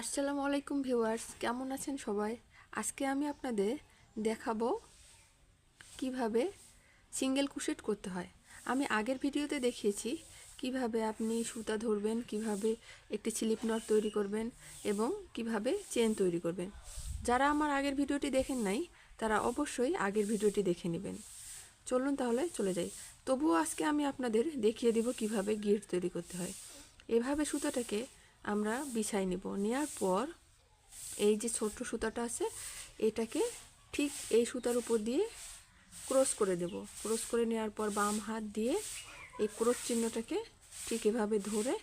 আসসালামু আলাইকুম ভিউয়ার্স, কেমন আছেন সবাই? আজকে আমি আপনাদের দেখাবো কীভাবে সিঙ্গেল কুশেট করতে হয়। আমি আগের ভিডিওতে দেখিয়েছি কীভাবে আপনি সুতা ধরবেন, কীভাবে একটি স্লিপ নট তৈরি করবেন এবং কীভাবে চেন তৈরি করবেন। যারা আমার আগের ভিডিওটি দেখেন নাই, তারা অবশ্যই আগের ভিডিওটি দেখে নেবেন। চলুন তাহলে চলে যাই। তবুও আজকে আমি আপনাদের দেখিয়ে দিব কীভাবে গিট তৈরি করতে হয়। এভাবে সুতাটাকে আমরা বিছাই নেব। নেওয়ার পর এই যে ছোট্ট সুতাটা আছে, এটাকে ঠিক এই সুতার উপর দিয়ে ক্রস করে দেব। ক্রস করে নেওয়ার পর বাম হাত দিয়ে এই ক্রস চিহ্নটাকে ঠিক এভাবে ধরে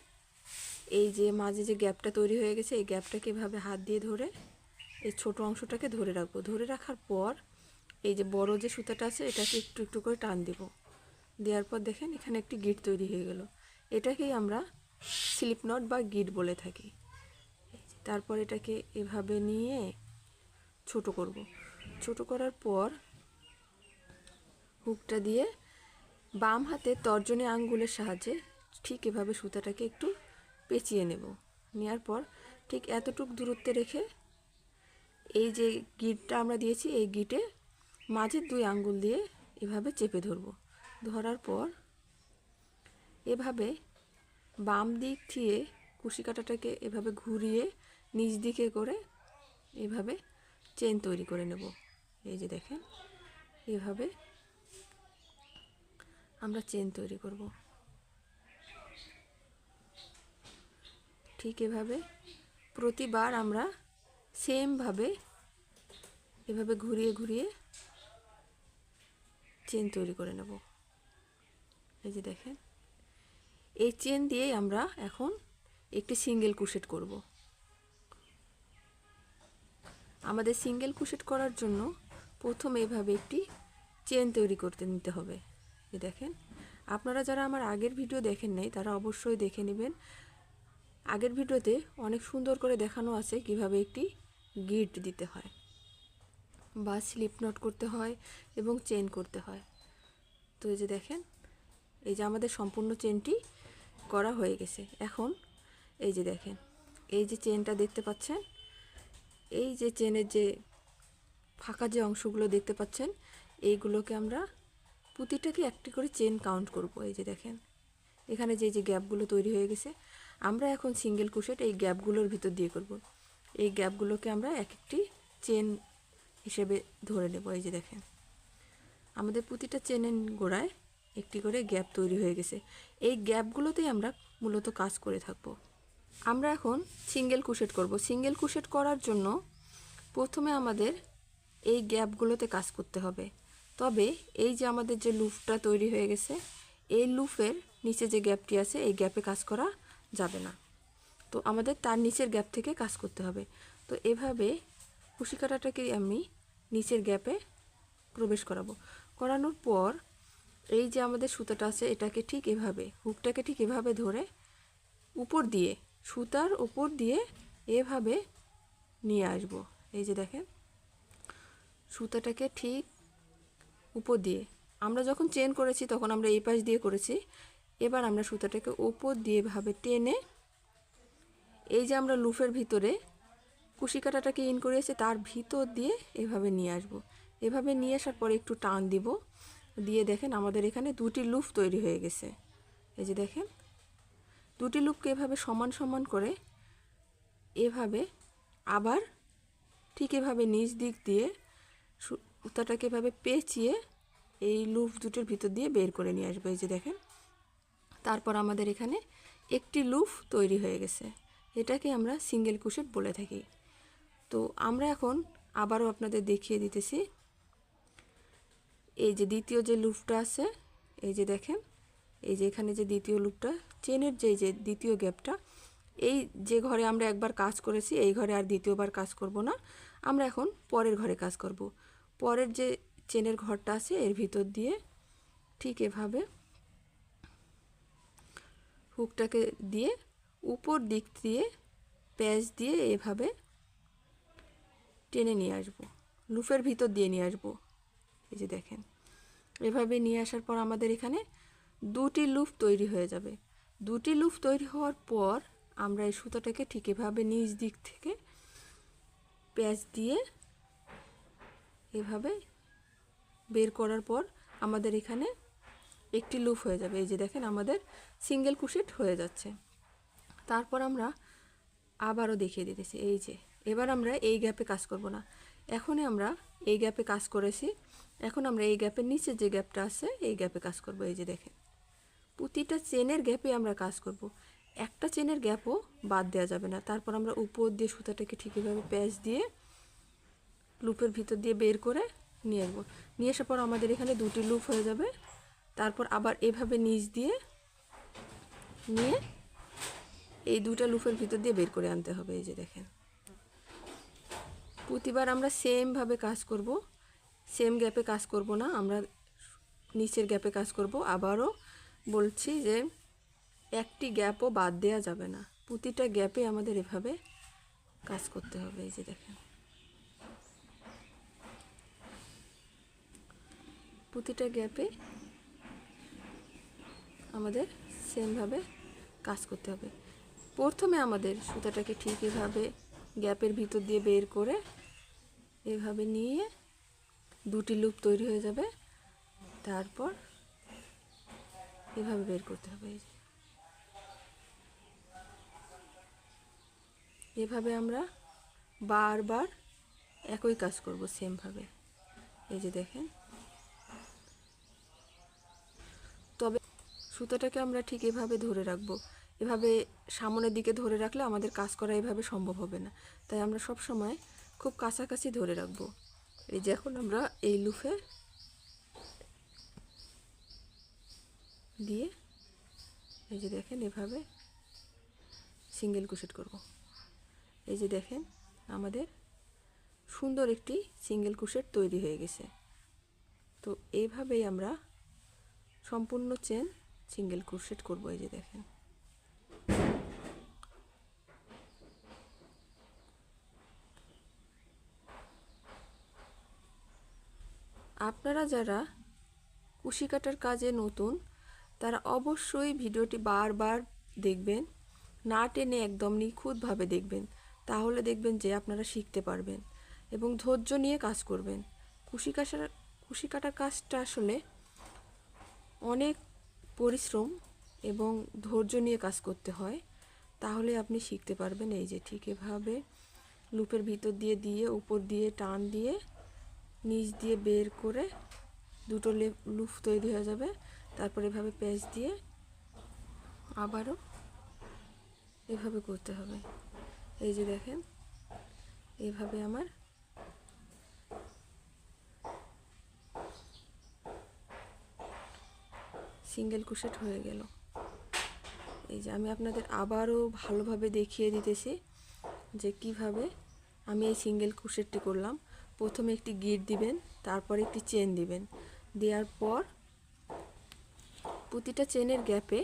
এই যে মাঝে যে গ্যাপটা তৈরি হয়ে গেছে, এই গ্যাপটাকে এভাবে হাত দিয়ে ধরে এই ছোট অংশটাকে ধরে রাখব। ধরে রাখার পর এই যে বড় যে সুতাটা আছে, এটাকে একটু একটু করে টান দেব। দেওয়ার পর দেখেন এখানে একটি গিট তৈরি হয়ে গেল। এটাকেই আমরা স্লিপ নট বা গিট বলে থাকি। তারপর এটাকে এভাবে নিয়ে ছোট করব। ছোট করার পর হুকটা দিয়ে বাম হাতে তর্জনী আঙ্গুলের সাহায্যে ঠিক এভাবে সুতাটাকে একটু পেঁচিয়ে নেব। নেওয়ার পর ঠিক এতটুক দূরত্বে রেখে এই যে গিটটা আমরা দিয়েছি, এই গিটে মাঝের দুই আঙ্গুল দিয়ে এভাবে চেপে ধরবো। ধরার পর এভাবে বাম দিক থেকে কুশি কাঁটাটাকে এভাবে ঘুরিয়ে নিচ দিকে করে এভাবে চেন তৈরি করে নেব। এই যে দেখেন, এভাবে আমরা চেন তৈরি করব। ঠিক এভাবে প্রতিবার আমরা সেমভাবে এভাবে ঘুরিয়ে ঘুরিয়ে চেন তৈরি করে নেব। এই যে দেখেন এই চেন দিয়েই আমরা এখন একটি সিঙ্গেল কুশেট করব। আমাদের সিঙ্গেল কুশেট করার জন্য প্রথম এভাবে একটি চেন তৈরি করতে নিতে হবে। এই দেখেন, আপনারা যারা আমার আগের ভিডিও দেখেন নাই, তারা অবশ্যই দেখে নেবেন। আগের ভিডিওতে অনেক সুন্দর করে দেখানো আছে কীভাবে একটি গিট দিতে হয় বা স্লিপ নট করতে হয় এবং চেন করতে হয়। তো এই যে দেখেন, এই যে আমাদের সম্পূর্ণ চেনটি করা হয়ে গেছে। এখন এই যে দেখেন, এই যে চেনটা দেখতে পাচ্ছেন, এই যে চেনের যে ফাঁকা যে অংশগুলো দেখতে পাচ্ছেন, এইগুলোকে আমরা প্রতিটাকে একটি করে চেন কাউন্ট করব। এই যে দেখেন, এখানে যে যে গ্যাপগুলো তৈরি হয়ে গেছে, আমরা এখন সিঙ্গেল কুশেট এই গ্যাপগুলোর ভিতর দিয়ে করব। এই গ্যাপগুলোকে আমরা এক একটি চেন হিসেবে ধরে নেব। এই যে দেখেন, আমাদের প্রতিটা চেনের গোড়ায় একটি করে গ্যাপ তৈরি হয়ে গেছে। এই গ্যাপগুলোতেই আমরা মূলত কাজ করে থাকব। আমরা এখন সিঙ্গেল কুশেট করব। সিঙ্গেল কুশেট করার জন্য প্রথমে আমাদের এই গ্যাপগুলোতে কাজ করতে হবে। তবে এই যে আমাদের যে লুফটা তৈরি হয়ে গেছে, এই লুফের নিচে যে গ্যাপটি আছে, এই গ্যাপে কাজ করা যাবে না। তো আমাদের তার নিচের গ্যাপ থেকে কাজ করতে হবে। তো এভাবে কুশি কাটাটাকে আমি নিচের গ্যাপে প্রবেশ করাবো। করানোর পর এই যে আমাদের সুতাটা আছে, এটাকে ঠিক এভাবে, হুকটাকে ঠিক এভাবে ধরে উপর দিয়ে, সুতার উপর দিয়ে এভাবে নিয়ে আসব। এই যে দেখেন, সুতাটাকে ঠিক উপর দিয়ে। আমরা যখন চেন করেছি, তখন আমরা এই পাশ দিয়ে করেছি। এবার আমরা সুতাটাকে উপর দিয়ে এভাবে টেনে, এই যে আমরা লুফের ভিতরে কুশি কাটাটাকে ইন করেছে, তার ভিতর দিয়ে এভাবে নিয়ে আসব। এভাবে নিয়ে আসার পরে একটু টান দিব। দিয়ে দেখেন আমাদের এখানে দুটি লুফ তৈরি হয়ে গেছে। এই যে দেখেন, দুটি লুপকে এভাবে সমান সমান করে এভাবে আবার ঠিক এভাবে নিচ দিক দিয়ে সুতাটাকে এভাবে পেঁচিয়ে এই লুপ দুটোর ভিতর দিয়ে বের করে নিয়ে আসব। এই যে দেখেন, তারপর আমাদের এখানে একটি লুফ তৈরি হয়ে গেছে। এটাকে আমরা সিঙ্গেল কুশেট বলে থাকি। তো আমরা এখন আবারও আপনাদের দেখিয়ে দিতেছি এই যে দ্বিতীয় যে লুপটা আছে, এই যে দেখেন, এই যে এখানে যে দ্বিতীয় লুপটা, চেনের যে যে দ্বিতীয় গ্যাপটা, এই যে ঘরে আমরা একবার কাজ করেছি, এই ঘরে আর দ্বিতীয়বার কাজ করব না। আমরা এখন পরের ঘরে কাজ করব। পরের যে চেনের ঘরটা আছে, এর ভিতর দিয়ে ঠিক এভাবে হুকটাকে দিয়ে উপর দিক দিয়ে প্যাচ দিয়ে এভাবে টেনে নিয়ে আসব। লুফের ভিতর দিয়ে নিয়ে আসব। এই যে দেখেন। এভাবে নিয়ে আসার পর আমাদের এখানে দুটি লুফ তৈরি হয়ে যাবে। দুটি লুফ তৈরি হওয়ার পর আমরা এই সুতাটাকে ঠিক এভাবে নিজ দিক থেকে প্যাচ দিয়ে এভাবে বের করার পর আমাদের এখানে একটি লুপ হয়ে যাবে। এই যে দেখেন আমাদের সিঙ্গেল কুশেট হয়ে যাচ্ছে। তারপর আমরা আবারও দেখিয়ে দিতেছি। এই যে, এবার আমরা এই গ্যাপে কাজ করব না। এখনই আমরা এই গ্যাপে কাজ করেছি এখন আমরা এই গ্যাপের নিচে যে গ্যাপটা আছে, এই গ্যাপে কাজ করব। এই যে দেখেন, প্রতিটা চেনের গ্যাপে আমরা কাজ করব। একটা চেনের গ্যাপও বাদ দেওয়া যাবে না। তারপর আমরা উপর দিয়ে সুতাটাকে ঠিক এভাবে প্যাচ দিয়ে লুপের ভিতর দিয়ে বের করে নিয়ে আসব। নিয়ে আসার পর আমাদের এখানে দুটি লুপ হয়ে যাবে। তারপর আবার এভাবে নিচ দিয়ে নিয়ে এই দুটা লুপের ভিতর দিয়ে বের করে আনতে হবে। এই যে দেখেন, প্রতিবার আমরা সেমভাবে কাজ করব। সেম গ্যাপে কাজ করব না, আমরা নিচের গ্যাপে কাজ করব। আবারও বলছি যে একটি গ্যাপও বাদ দেওয়া যাবে না। প্রতিটা গ্যাপে আমাদের এভাবে কাজ করতে হবে, এই যে দেখেন। প্রতিটা গ্যাপে আমাদের সেমভাবে কাজ করতে হবে। প্রথমে আমাদের সুতাটাকে ঠিক এভাবে গ্যাপের ভিতর দিয়ে বের করে এভাবে নিয়ে দুটি লুপ তৈরি হয়ে যাবে। তারপর এভাবে বের করতে হবে এই যে। এভাবে আমরা বারবার একই কাজ করব সেমভাবে। এই যে দেখেন। তবে সুতোটাকে আমরা ঠিক এভাবে ধরে রাখব। এভাবে সামনের দিকে ধরে রাখলে আমাদের কাজ করা এভাবে সম্ভব হবে না। তাই আমরা সব সময় খুব কাছাকাছি ধরে রাখব। এই যে এখন আমরা এই লুফে দিয়ে এই যে দেখেন এভাবে সিঙ্গেল কুশেট করব। এই যে দেখেন আমাদের সুন্দর একটি সিঙ্গেল কুশেট তৈরি হয়ে গেছে। তো এইভাবেই আমরা সম্পূর্ণ চেন সিঙ্গেল কুশেট করব এই যে দেখেন। আপনারা যারা কুশি কাটার কাজে নতুন, তারা অবশ্যই ভিডিওটি বারবার দেখবেন, না টেনে একদম নিখুঁতভাবে দেখবেন, তাহলে দেখবেন যে আপনারা শিখতে পারবেন এবং ধৈর্য নিয়ে কাজ করবেন। কুশি কাটার কুশি কাটার কাজটা আসলে অনেক পরিশ্রম এবং ধৈর্য নিয়ে কাজ করতে হয়, তাহলে আপনি শিখতে পারবেন। এই যে ঠিক এভাবে লুপের ভিতর দিয়ে দিয়ে, উপর দিয়ে, টান দিয়ে নিচ দিয়ে বের করে দুটো লুফ তৈরি হয়ে যাবে। তারপর এভাবে পেঁচ দিয়ে আবারও এভাবে করতে হবে। এই যে দেখেন, এভাবে আমার সিঙ্গেল কুশেট হয়ে গেল। এই যে আমি আপনাদের আবারও ভালোভাবে দেখিয়ে দিতেছি যে কীভাবে আমি এই সিঙ্গেল কুশেটটি করলাম। প্রথমে একটি গিট দিবেন, তারপর একটি চেন দিবেন। দেওয়ার পর প্রতিটা চেনের গ্যাপে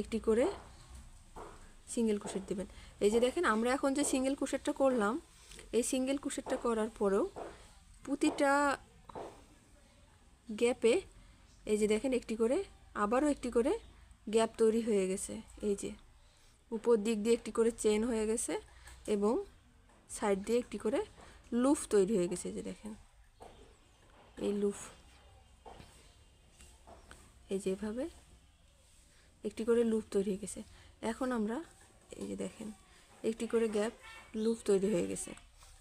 একটি করে সিঙ্গেল কুশেট দিবেন। এই যে দেখেন, আমরা এখন যে সিঙ্গেল কুশেটটা করলাম, এই সিঙ্গেল কুশেটটা করার পরেও প্রতিটা গ্যাপে এই যে দেখেন, একটি করে, আবারও একটি করে গ্যাপ তৈরি হয়ে গেছে। এই যে উপর দিক দিয়ে একটি করে চেন হয়ে গেছে এবং সাইড দিয়ে একটি করে লুফ তৈরি হয়ে গেছে যে দেখেন। এই লুফ। এই যেভাবে একটি করে লুপ তৈরি হয়ে গেছে। এখন আমরা এই যে দেখেন, একটি করে গ্যাপ লুপ তৈরি হয়ে গেছে।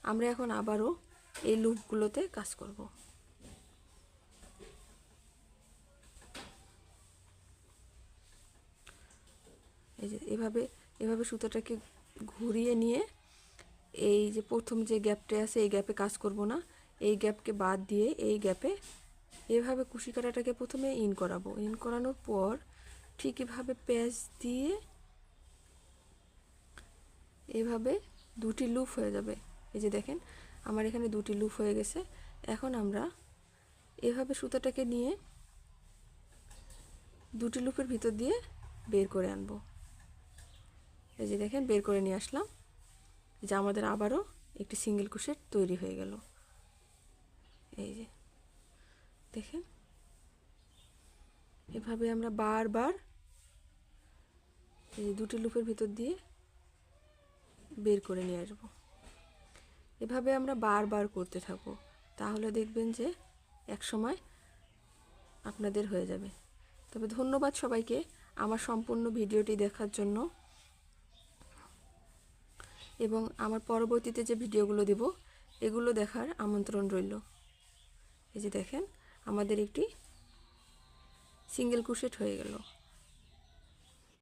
আমরা এখন আবারও এই লুপগুলোতে কাজ করব। এই যে এভাবে এভাবে সুতোটাকে ঘুরিয়ে নিয়ে এই যে প্রথম যে গ্যাপটা আছে, এই গ্যাপে কাজ করব না। এই গ্যাপকে বাদ দিয়ে এই গ্যাপে এভাবে কুশি কাটাটাকে প্রথমে ইন করাবো। ইন করানোর পর ঠিক এভাবে প্যাচ দিয়ে এভাবে দুটি লুপ হয়ে যাবে। এই যে দেখেন, আমার এখানে দুটি লুপ হয়ে গেছে। এখন আমরা এভাবে সুতাটাকে নিয়ে দুটি লুপের ভিতর দিয়ে বের করে আনব। এই যে দেখেন, বের করে নিয়ে আসলাম। যে আমাদের আবারও একটি সিঙ্গেল কুশের তৈরি হয়ে গেল। এই যে, দেখেন। এভাবে আমরা বারবার এই দুটি লুপের ভিতর দিয়ে বের করে নিয়ে আসব। এভাবে আমরা বারবার করতে থাকব। তাহলে দেখবেন যে এক সময় আপনাদের হয়ে যাবে। তবে ধন্যবাদ সবাইকে আমার সম্পূর্ণ ভিডিওটি দেখার জন্য। এবং আমার পরবর্তীতে যে ভিডিওগুলো দেব, এগুলো দেখার আমন্ত্রণ রইল। এই যে দেখেন, আমাদের একটি সিঙ্গেল কুশেট হয়ে গেল।